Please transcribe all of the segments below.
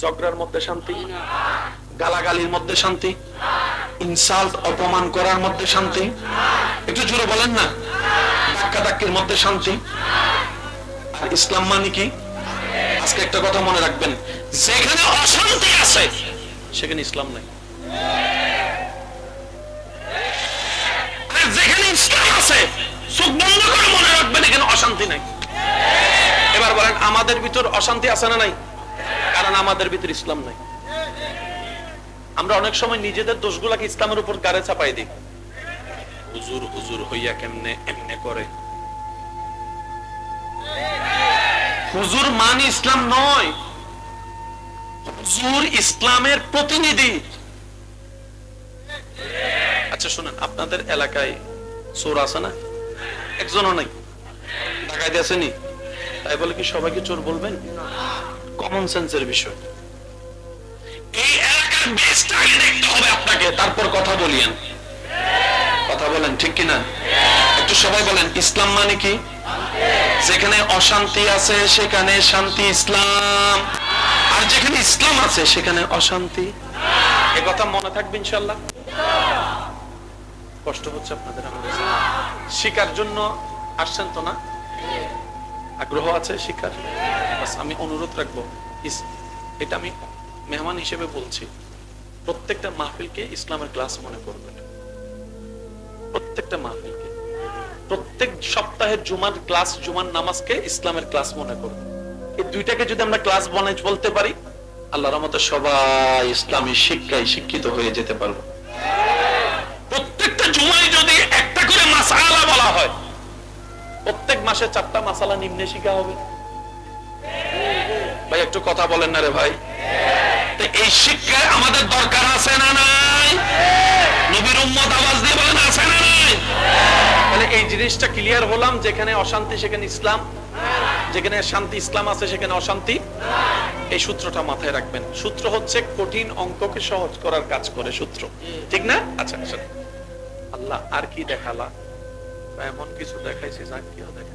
ঝগড়ার মধ্যে শান্তি, গালাগালির মধ্যে শান্তি ইনসাল্ট অপমান করার মধ্যে শান্তি। একটু জোরে বলেন না। ধাক্কা ধাক্কির মধ্যে শান্তি। আর ইসলাম মানে কি? আজকে একটা কথা মনে রাখবেন। যেখানে অশান্তি আছে, সেখানে ইসলাম নাই। যেখানে ইসলাম আছে, চোখ বন্ধ করে মনে রাখবেন, এখানে অশান্তি নাই। এবার বলেন, আমাদের ভিতর অশান্তি আছে না নাই? কারণ আমাদের ভিতর ইসলাম নাই। আমরা অনেক সময় নিজেদের দোষগুলাকে ইসলামের উপর গাড়ে চাপাই দিই। হুজুর হুজুর হইয়া কেমনে এমনে করে? হুজুর মান ইসলাম নয়। হুজুর ইসলামের প্রতিনিধি। আচ্ছা শুনেন, আপনাদের এলাকায় চোর আছে না? একজনও নাই। ঢাকায় আসেনি? তাই বলে কি সবাইকে চোর বলবেন? কমন সেন্সের বিষয়। এই এলাকার দেখতে হবে আপনাকে। তারপর কথা বলিয়েন। কথা বলেন, ঠিক একটু সবাই বলেন, ইসলাম মানে কি? যেখানে অশান্তি আছে, সেখানে শান্তি, ইসলাম। আর যেখানে ইসলাম আছে, সেখানে অশান্তি। এ কথা মনে থাকবে ইনশাল্লাহ? কষ্ট হচ্ছে আপনাদের, আমাদের। শিকার জন্য আসছেন তো না? আগ্রহ আছে বাস আমি অনুরোধ রাখব এটা আমি মেহমান হিসেবে বলছি, প্রত্যেকটা মাহফিলকে ইসলামের ক্লাস মনে করবেন। প্রত্যেকটা মাহফিলকে। প্রত্যেক সপ্তাহের জুমার ক্লাস, জুমার নামাজকে ইসলামের ক্লাস মনে করবেন। এই দুইটাকে যদি আমরা ক্লাস বনে বলতে পারি, আল্লাহর রহমতে সবাই ইসলামী শিক্ষায় শিক্ষিত হয়ে যেতে পারব। প্রত্যেকটা জুমায় মাসে চারটা মাসালা নিম্নে শিখা হবে। ভাই, একটু কথা বলেন না রে ভাই। এই শিক্ষায় আমাদের দরকার আছে না নাই? নবীর উম্মত আওয়াজ দিয়ে বলেন, আছে না নাই? তাহলে এই জিনিসটা ক্লিয়ার হলাম, যেখানে অশান্তি, সেখানে ইসলাম। যেখানে শান্তি, ইসলাম আছে, সেখানে অশান্তি। এই সূত্রটা মাথায় রাখবেন। সূত্র হচ্ছে কঠিন অঙ্ককে সহজ করার কাজ করে সূত্র। ঠিক না? আচ্ছা আচ্ছা আল্লাহ আর কি দেখালা? এমন কিছু দেখাইছে, যা কি দেখা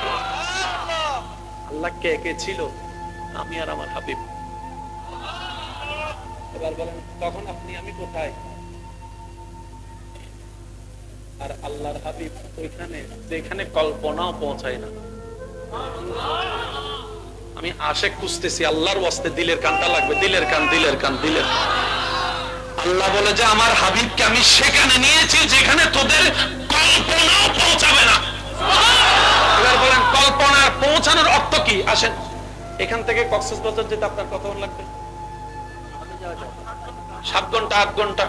আল্লাহ কে কে ছিল, আমি আর আমার হাবিব। এবার বলেন, তখন আপনি, আমি কোথায়? আর আল্লাহর হাবিব ওইখানে, যেখানে কল্পনাও পৌঁছায় না। আমি খুঁজতেছি, আল্লাহর ওয়াস্তে দিলের কানটা লাগবে, দিলের কান দিলের কান, দিলের আল্লাহ বলে যে, আমার হাবিবকে আমি সেখানে নিয়েছি, যেখানে তোদের কল্পনাও পৌঁছাবে না। এবার বলেন, কল্পনার পৌঁছানোর অর্থ কি? আসেন। এখান থেকে কক্সবাজার যেতে আপনার কতক্ষণ লাগবে? সাত ঘণ্টা, আট ঘণ্টা।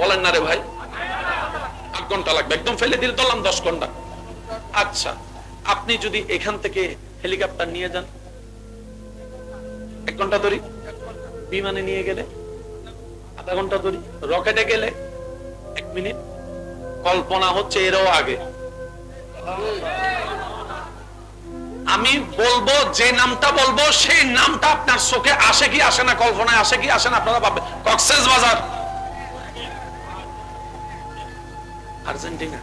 বলেন না রে ভাই। আট ঘণ্টা লাগবে। একদম ফেলে দিলে ধরলাম দশ ঘণ্টা। আচ্ছা আপনি যদি এখান থেকে হেলিকপ্টার নিয়ে যান, এক ঘণ্টা ধরি, বিমানে নিয়ে গেলে, আধা ঘণ্টা ধরি, রকেটে গেলে, এক মিনিট। কল্পনা হচ্ছে এরও আগে। আমি বলব, যে নামটা বলব, সেই নামটা আপনার চোখে আসে কি আসে না, কল্পনায় আসে কি আসে না, আপনারা পাবেন কক্সেস বাজার। আর্জেন্টিনা।